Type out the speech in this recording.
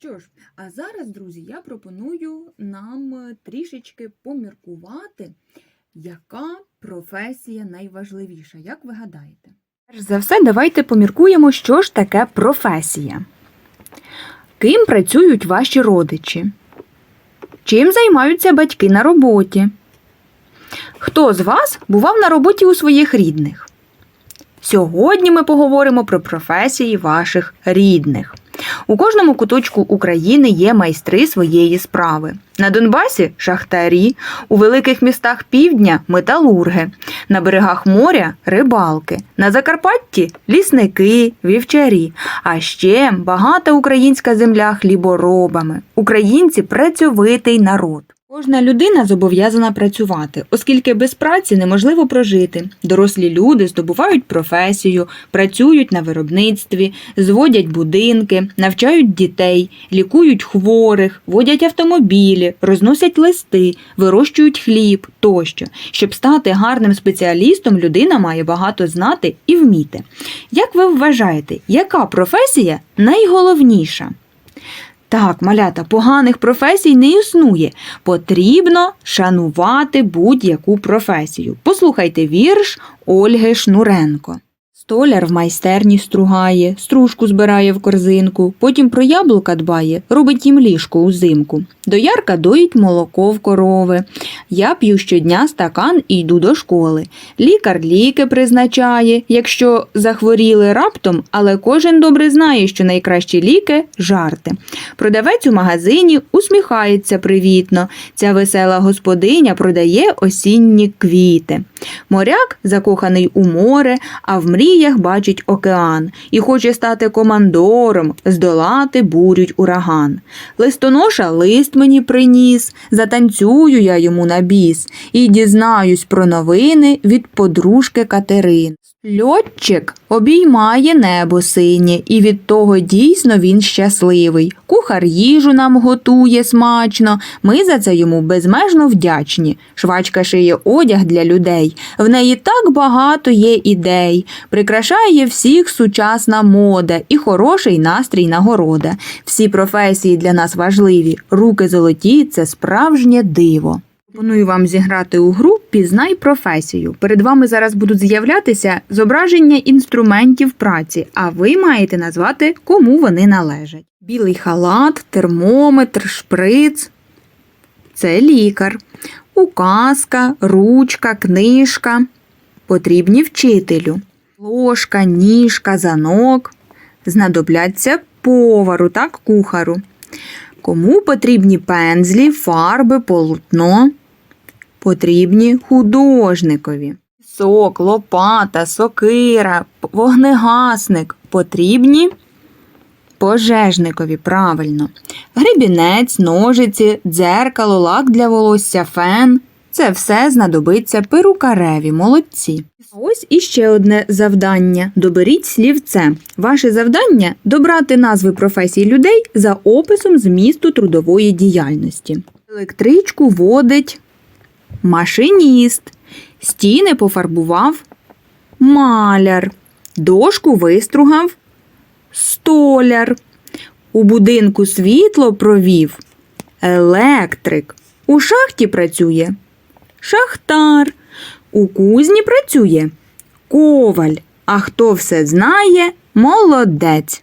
Що ж, а зараз, друзі, я пропоную нам е, трішечки поміркувати, яка професія найважливіша. Як ви гадаєте? Перш за все, давайте поміркуємо, що ж таке професія. Ким працюють ваші родичі? Чим займаються батьки на роботі? Хто з вас бував на роботі у своїх рідних? Сьогодні ми поговоримо про професії ваших рідних. У кожному куточку України є майстри своєї справи. На Донбасі шахтарі, у великих містах півдня металурги, на берегах моря рибалки, на Закарпатті лісники, вівчарі. А ще багата українська земля хліборобами. Українці працьовитий народ. Кожна людина зобов'язана працювати, оскільки без праці неможливо прожити. Дорослі люди здобувають професію, працюють на виробництві, зводять будинки, навчають дітей, лікують хворих, водять автомобілі, розносять листи, вирощують хліб тощо. Щоб стати гарним спеціалістом, людина має багато знати і вміти. Як ви вважаєте, яка професія найголовніша? Так, малята, поганих професій не існує. Потрібно шанувати будь-яку професію. Послухайте вірш Ольги Шнуренко. Столяр в майстерні стругає, стружку збирає в корзинку, потім про яблука дбає, робить їм ліжко узимку. Доярка доїть молоко в корови. Я п'ю щодня стакан і йду до школи. Лікар ліки призначає, якщо захворіли раптом, але кожен добре знає, що найкращі ліки жарти. Продавець у магазині усміхається привітно. Ця весела господиня продає осінні квіти. Моряк закоханий у море, а в мріях бачить океан і хоче стати командором, здолати бурють ураган. Листоноша лист мені приніс, затанцюю я йому на біс і дізнаюсь про новини від подружки Катерин. Льотчик обіймає небо синє, і від того дійсно він щасливий. Кухар їжу нам готує смачно. Ми за це йому безмежно вдячні. Швачка шиє одяг для людей. В неї так багато є ідей. Прикрашає всіх сучасна мода і хороший настрій нагорода. Всі професії для нас важливі. Руки золоті це справжнє диво. Пропоную вам зіграти у гру Пізнай професію. Перед вами зараз будуть з'являтися зображення інструментів праці, а ви маєте назвати, кому вони належать. Білий халат, термометр, шприц це лікар, указка, ручка, книжка. Потрібні вчителю. Ложка, ніжка, занок. Знадобляться повару, так, кухару. Кому потрібні пензлі, фарби, полотно? Потрібні художникові. Сок, лопата, сокира, вогнегасник потрібні пожежникові, правильно. Гребінець, ножиці, дзеркало, лак для волосся, фен. Це все знадобиться перукареві, молодці. Ось іще одне завдання. Доберіть слівце. Ваше завдання добрати назви професій людей за описом змісту трудової діяльності. Електричку водить машиніст, стіни пофарбував маляр, дошку вистругав столяр, у будинку світло провів електрик, у шахті працює шахтар, у кузні працює коваль, а хто все знає, молодець.